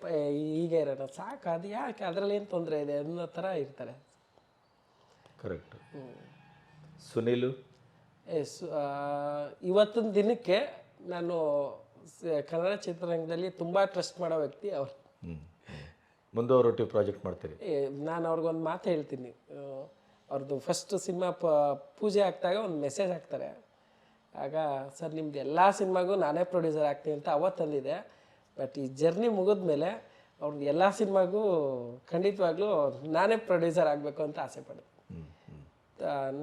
ಹೀಗೆ ಇರೋಣ ಸಾಕು ಅದು ಯಾಕೆ ಅದರಲ್ಲಿ ಏನು ತೊಂದರೆ ಇದೆ ಅನ್ನೋ ಥರ ಇರ್ತಾರೆ. ಕರೆಕ್ಟ್ ಸುನೀಲು? ಎಸ್ ಇವತ್ತಿನ ದಿನಕ್ಕೆ ನಾನು ಕನ್ನಡ ಚಿತ್ರರಂಗದಲ್ಲಿ ತುಂಬ ಟ್ರಸ್ಟ್ ಮಾಡೋ ವ್ಯಕ್ತಿ ಅವರು. ಮುಂದುವರೊಟ್ಟಿ ಪ್ರಾಜೆಕ್ಟ್ ಮಾಡ್ತೀರಿ? ನಾನು ಅವ್ರಿಗೊಂದು ಮಾತು ಹೇಳ್ತೀನಿ. ಅವ್ರದ್ದು ಫಸ್ಟ್ ಸಿನಿಮಾ ಪ ಪೂಜೆ ಆಗ್ತಾಗ ಒಂದು ಮೆಸೇಜ್ ಹಾಕ್ತಾರೆ. ಆಗ ಸರ್ ನಿಮ್ದು ಎಲ್ಲ ಸಿನಿಮಾಗೂ ನಾನೇ ಪ್ರೊಡ್ಯೂಸರ್ ಆಗ್ತೀನಿ ಅಂತ ಅವತ್ತು ತಂದಿದೆ ಬಟ್ ಈ ಜರ್ನಿ ಮುಗಿದ್ಮೇಲೆ ಅವ್ರದ್ದು ಎಲ್ಲ ಸಿನಿಮಾಗೂ ಖಂಡಿತವಾಗ್ಲೂ ನಾನೇ ಪ್ರೊಡ್ಯೂಸರ್ ಆಗಬೇಕು ಅಂತ ಆಸೆ ಪಡ್ತೀನಿ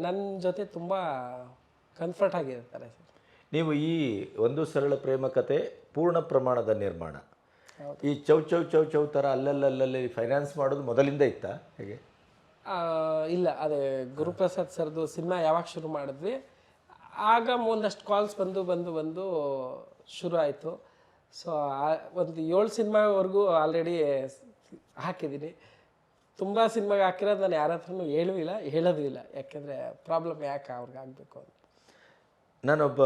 ನನ್ನ ಜೊತೆ ತುಂಬ ಕಂಫರ್ಟ್ ಆಗಿರ್ತಾರೆ ಸರ್. ನೀವು ಈ ಒಂದು ಸರಳ ಪ್ರೇಮ ಕತೆ ಪೂರ್ಣ ಪ್ರಮಾಣದ ನಿರ್ಮಾಣ. ಈ ಚೌ ಚೌ ಚೌ ಚೌ ಥರ ಅಲ್ಲಲ್ಲಲ್ಲಲ್ಲಿ ಫೈನಾನ್ಸ್ ಮಾಡೋದು ಮೊದಲಿಂದ ಇತ್ತ? ಹೇಗೆ? ಇಲ್ಲ ಅದೇ ಗುರುಪ್ರಸಾದ್ ಸರ್ದು ಸಿನಿಮಾ ಯಾವಾಗ ಶುರು ಮಾಡಿದ್ವಿ ಆಗ ಒಂದಷ್ಟು ಕಾಲ್ಸ್ ಬಂದು ಬಂದು ಬಂದು ಶುರು ಆಯಿತು. ಸೊ ಒಂದು ಏಳು ಸಿನಿಮಾವರೆಗೂ ಆಲ್ರೆಡಿ ಹಾಕಿದ್ದೀನಿ. ತುಂಬ ಸಿನಿಮಾಗೆ ಹಾಕಿರೋದು ನಾನು ಯಾರ ಹತ್ರನೂ ಹೇಳೂ ಇಲ್ಲ ಹೇಳೋದು ಇಲ್ಲ ಯಾಕೆಂದರೆ ಪ್ರಾಬ್ಲಮ್ ಯಾಕೆ ಅವ್ರಿಗೆ ಆಗಬೇಕು ಅಂತ. ನಾನೊಬ್ಬ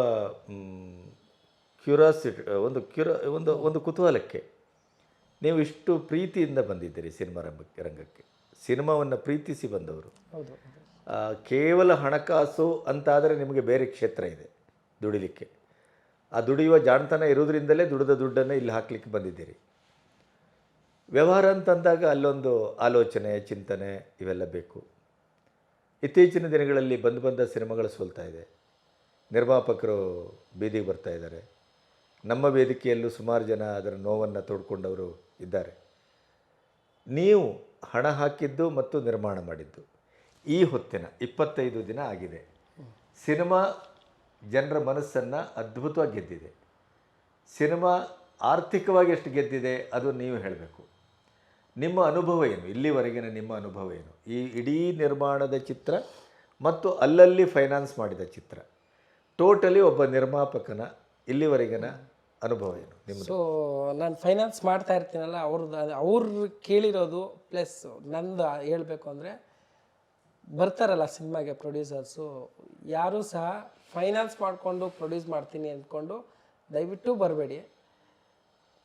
ಕ್ಯೂರಾಸಿಟಿ ಒಂದು ಕ್ಯೂರ ಒಂದು ಒಂದು ಕುತೂಹಲಕ್ಕೆ ನೀವು ಇಷ್ಟು ಪ್ರೀತಿಯಿಂದ ಬಂದಿದ್ದೀರಿ ಸಿನಿಮಾ ರಂಗಕ್ಕೆ ರಂಗಕ್ಕೆ. ಸಿನಿಮಾವನ್ನು ಪ್ರೀತಿಸಿ ಬಂದವರು. ಹೌದು. ಕೇವಲ ಹಣಕಾಸು ಅಂತಾದರೆ ನಿಮಗೆ ಬೇರೆ ಕ್ಷೇತ್ರ ಇದೆ ದುಡಿಲಿಕ್ಕೆ. ಆ ದುಡಿಯುವ ಜಾಣತನ ಇರೋದ್ರಿಂದಲೇ ದುಡಿದ ದುಡ್ಡನ್ನು ಇಲ್ಲಿ ಹಾಕ್ಲಿಕ್ಕೆ ಬಂದಿದ್ದೀರಿ. ವ್ಯವಹಾರ ಅಂತಂದಾಗ ಅಲ್ಲೊಂದು ಆಲೋಚನೆ ಚಿಂತನೆ ಇವೆಲ್ಲ ಬೇಕು. ಇತ್ತೀಚಿನ ದಿನಗಳಲ್ಲಿ ಬಂದು ಬಂದ ಸಿನಿಮಾಗಳು ಸೋಲ್ತಾ ಇದೆ. ನಿರ್ಮಾಪಕರು ಬೀದಿಗೆ ಬರ್ತಾ ಇದ್ದಾರೆ. ನಮ್ಮ ವೇದಿಕೆಯಲ್ಲೂ ಸುಮಾರು ಜನ ಅದರ ನೋವನ್ನು ತೋಡ್ಕೊಂಡವರು ಇದ್ದಾರೆ. ನೀವು ಹಣ ಹಾಕಿದ್ದು ಮತ್ತು ನಿರ್ಮಾಣ ಮಾಡಿದ್ದು. ಈ ಹೊತ್ತಿನ ಇಪ್ಪತ್ತೈದು ದಿನ ಆಗಿದೆ. ಸಿನಿಮಾ ಜನರ ಮನಸ್ಸನ್ನು ಅದ್ಭುತವಾಗಿ ಗೆದ್ದಿದೆ. ಸಿನಿಮಾ ಆರ್ಥಿಕವಾಗಿ ಎಷ್ಟು ಗೆದ್ದಿದೆ ಅದು ನೀವು ಹೇಳಬೇಕು. ನಿಮ್ಮ ಅನುಭವ ಏನು? ಇಲ್ಲಿವರೆಗಿನ ನಿಮ್ಮ ಅನುಭವ ಏನು? ಈ ಇಡೀ ನಿರ್ಮಾಣದ ಚಿತ್ರ ಮತ್ತು ಅಲ್ಲಲ್ಲಿ ಫೈನಾನ್ಸ್ ಮಾಡಿದ ಚಿತ್ರ. ಟೋಟಲಿ ಒಬ್ಬ ನಿರ್ಮಾಪಕನ ಇಲ್ಲಿವರೆಗಿನ ಅನುಭವ ಏನು ನಿಮ್ಮ ಸೊ ನಾನು ಫೈನಾನ್ಸ್ ಮಾಡ್ತಾ ಇರ್ತೀನಲ್ಲ ಅವ್ರದ್ದು ಅವ್ರು ಕೇಳಿರೋದು ಪ್ಲಸ್ ನಂದು ಹೇಳಬೇಕು ಅಂದರೆ ಬರ್ತಾರಲ್ಲ ಸಿನಿಮಾಗೆ ಪ್ರೊಡ್ಯೂಸರ್ಸು ಯಾರೂ ಸಹ ಫೈನಾನ್ಸ್ ಮಾಡಿಕೊಂಡು ಪ್ರೊಡ್ಯೂಸ್ ಮಾಡ್ತೀನಿ ಅಂದ್ಕೊಂಡು ದಯವಿಟ್ಟು ಬರಬೇಡಿ.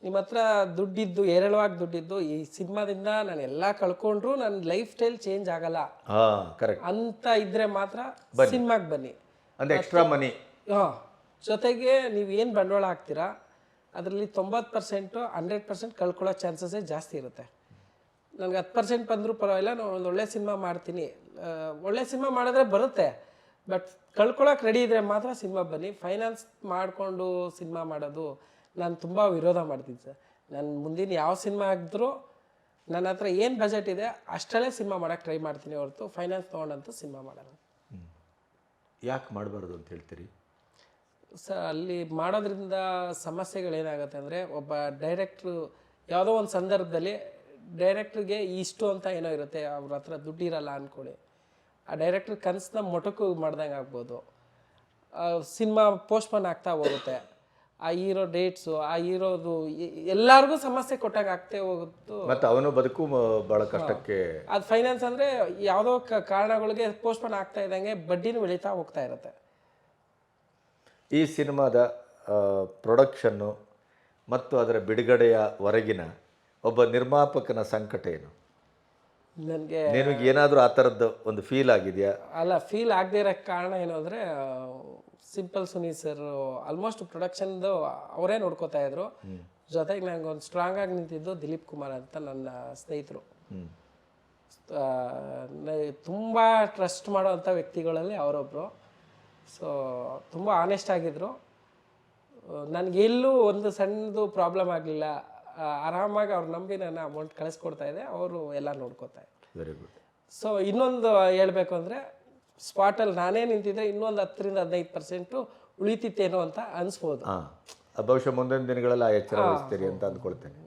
ನಿಮ್ಮ ಹತ್ರ ದುಡ್ಡಿದ್ದು ಏರಳವಾಗಿ ದುಡ್ಡಿದ್ದು ಈ ಸಿನಿಮಾದಿಂದ ನಾನು ಎಲ್ಲ ಕಳ್ಕೊಂಡ್ರು ನನ್ನ ಲೈಫ್ ಸ್ಟೈಲ್ ಚೇಂಜ್ ಆಗಲ್ಲ. ಕರೆಕ್ಟ್ ಅಂತ ಇದ್ರೆ ಮಾತ್ರ ಸಿನಿಮಾಗೆ ಬನ್ನಿ. ಅಂದ್ರೆ ಎಕ್ಸ್ಟ್ರಾ ಮನಿ ಹಾಂ. ಜೊತೆಗೆ ನೀವು ಏನು ಬಂಡವಾಳ ಹಾಕ್ತೀರಾ, ಅದರಲ್ಲಿ ತೊಂಬತ್ತು ಪರ್ಸೆಂಟು, ಹಂಡ್ರೆಡ್ ಪರ್ಸೆಂಟ್ ಕಳ್ಕೊಳ್ಳೋ ಚಾನ್ಸಸ್ಸೇ ಜಾಸ್ತಿ ಇರುತ್ತೆ. ನನಗೆ ಹತ್ತು ಪರ್ಸೆಂಟ್ ಬಂದರೂ ಪರವಾಗಿಲ್ಲ, ನಾನು ಒಂದು ಒಳ್ಳೆ ಸಿನಿಮಾ ಮಾಡ್ತೀನಿ. ಒಳ್ಳೆ ಸಿನಿಮಾ ಮಾಡಿದ್ರೆ ಬರುತ್ತೆ, ಬಟ್ ಕಳ್ಕೊಳ್ಳೋಕೆ ರೆಡಿ ಇದ್ದರೆ ಮಾತ್ರ ಸಿನಿಮಾ ಬನ್ನಿ. ಫೈನಾನ್ಸ್ ಮಾಡಿಕೊಂಡು ಸಿನಿಮಾ ಮಾಡೋದು ನಾನು ತುಂಬ ವಿರೋಧ ಮಾಡ್ತೀನಿ ಸರ್. ನಾನು ಮುಂದಿನ ಯಾವ ಸಿನಿಮಾ ಆಗಿದ್ರೂ ನನ್ನ ಹತ್ರ ಏನು ಬಜೆಟ್ ಇದೆ, ಅಷ್ಟರಲ್ಲೇ ಸಿನಿಮಾ ಮಾಡೋಕೆ ಟ್ರೈ ಮಾಡ್ತೀನಿ ಹೊರತು ಫೈನಾನ್ಸ್ ತೊಗೊಂಡಂತೂ ಸಿನಿಮಾ ಮಾಡೋಣ ಯಾಕೆ ಮಾಡಬಾರ್ದು ಅಂತ ಹೇಳ್ತೀರಿ? ಸ ಅಲ್ಲಿ ಮಾಡೋದ್ರಿಂದ ಸಮಸ್ಯೆಗಳೇನಾಗುತ್ತೆ ಅಂದರೆ ಒಬ್ಬ ಡೈರೆಕ್ಟ್ರು ಯಾವುದೋ ಒಂದು ಸಂದರ್ಭದಲ್ಲಿ ಡೈರೆಕ್ಟ್ರಿಗೆ ಇಷ್ಟು ಅಂತ ಏನೋ ಇರುತ್ತೆ ಅವ್ರ ಹತ್ರ ದುಡ್ಡಿರಲ್ಲ ಅಂದ್ಕೊಳ್ಳಿ ಆ ಡೈರೆಕ್ಟ್ರ್ ಕನಸನ್ನ ಮೊಟಕು ಮಾಡ್ದಂಗೆ ಆಗ್ಬೋದು. ಸಿನಿಮಾ ಪೋಸ್ಟ್ಪೋನ್ ಆಗ್ತಾ ಹೋಗುತ್ತೆ. ಆ ಹೀರೋ ಡೇಟ್ಸು ಆ ಹೀರೋದು ಎಲ್ಲರಿಗೂ ಸಮಸ್ಯೆ ಕೊಟ್ಟಾಗ ಆಗ್ತೇ ಹೋಗುತ್ತು. ಮತ್ತೆ ಅವನು ಬದುಕು ಬಹಳ ಭಾಳ ಕಷ್ಟಕ್ಕೆ ಅದು ಫೈನಾನ್ಸ್ ಅಂದರೆ ಯಾವುದೋ ಕ- ಕಾರಣಗಳಿಗೆ ಪೋಸ್ಟ್ಪೋನ್ ಆಗ್ತಾ ಇದ್ದಂಗೆ ಬಡ್ಡಿನೂ ಬೆಳೀತಾ ಹೋಗ್ತಾ ಇರುತ್ತೆ. ಈ ಸಿನಿಮಾದ ಪ್ರೊಡಕ್ಷನ್ನು ಮತ್ತು ಅದರ ಬಿಡುಗಡೆಯ ಹೊರಗಿನ ಒಬ್ಬ ನಿರ್ಮಾಪಕನ ಸಂಕಟ ಏನು? ನನಗೆ ನಿನಗೆ ಏನಾದರೂ ಆ ಥರದ್ದು ಒಂದು ಫೀಲ್ ಆಗಿದೆಯಾ? ಅಲ್ಲ ಫೀಲ್ ಆಗದೇ ಇರೋಕ್ಕೆ ಕಾರಣ ಏನು ಅಂದರೆ ಸಿಂಪಲ್ ಸುನಿ ಸರ್ ಆಲ್ಮೋಸ್ಟ್ ಪ್ರೊಡಕ್ಷನ್ದು ಅವರೇ ನೋಡ್ಕೋತಾ ಇದ್ರು. ಜೊತೆಗೆ ನನಗೆ ಒಂದು ಸ್ಟ್ರಾಂಗ್ ಆಗಿ ನಿಂತಿದ್ದು ದಿಲೀಪ್ ಕುಮಾರ್ ಅಂತ ನನ್ನ ಸ್ನೇಹಿತರು. ತುಂಬ ಟ್ರಸ್ಟ್ ಮಾಡೋವಂಥ ವ್ಯಕ್ತಿಗಳಲ್ಲಿ ಅವರೊಬ್ಬರು ಸೊ ತುಂಬ ಆನೆಸ್ಟ್ ಆಗಿದ್ದರು ನನಗೆಲ್ಲೂ ಒಂದು ಸಣ್ಣದು ಪ್ರಾಬ್ಲಮ್ ಆಗಲಿಲ್ಲ. ಆರಾಮಾಗಿ ಅವ್ರು ನಂಬಿ ನಾನು ಅಮೌಂಟ್ ಕಳಿಸ್ಕೊಡ್ತಾ ಇದ್ದೆ ಅವರು ಎಲ್ಲ ನೋಡ್ಕೋತಾ ವೆರಿ ಗುಡ್ ಸೊ ಇನ್ನೊಂದು ಹೇಳಬೇಕು ಅಂದರೆ ಸ್ಪಾಟಲ್ಲಿ ನಾನೇ ನಿಂತಿದ್ರೆ ಇನ್ನೊಂದು ಹತ್ತರಿಂದ ಹದಿನೈದು ಪರ್ಸೆಂಟು ಉಳಿತಿತ್ತೇನೋ ಅಂತ ಅನಿಸ್ಬೋದು. ಬಹುಶಃ ಮುಂದಿನ ದಿನಗಳಲ್ಲಿ ಎಚ್ಚರ ವಹಿಸ್ತೀರಿ ಅಂತ ಅಂದ್ಕೊಳ್ತೇನೆ.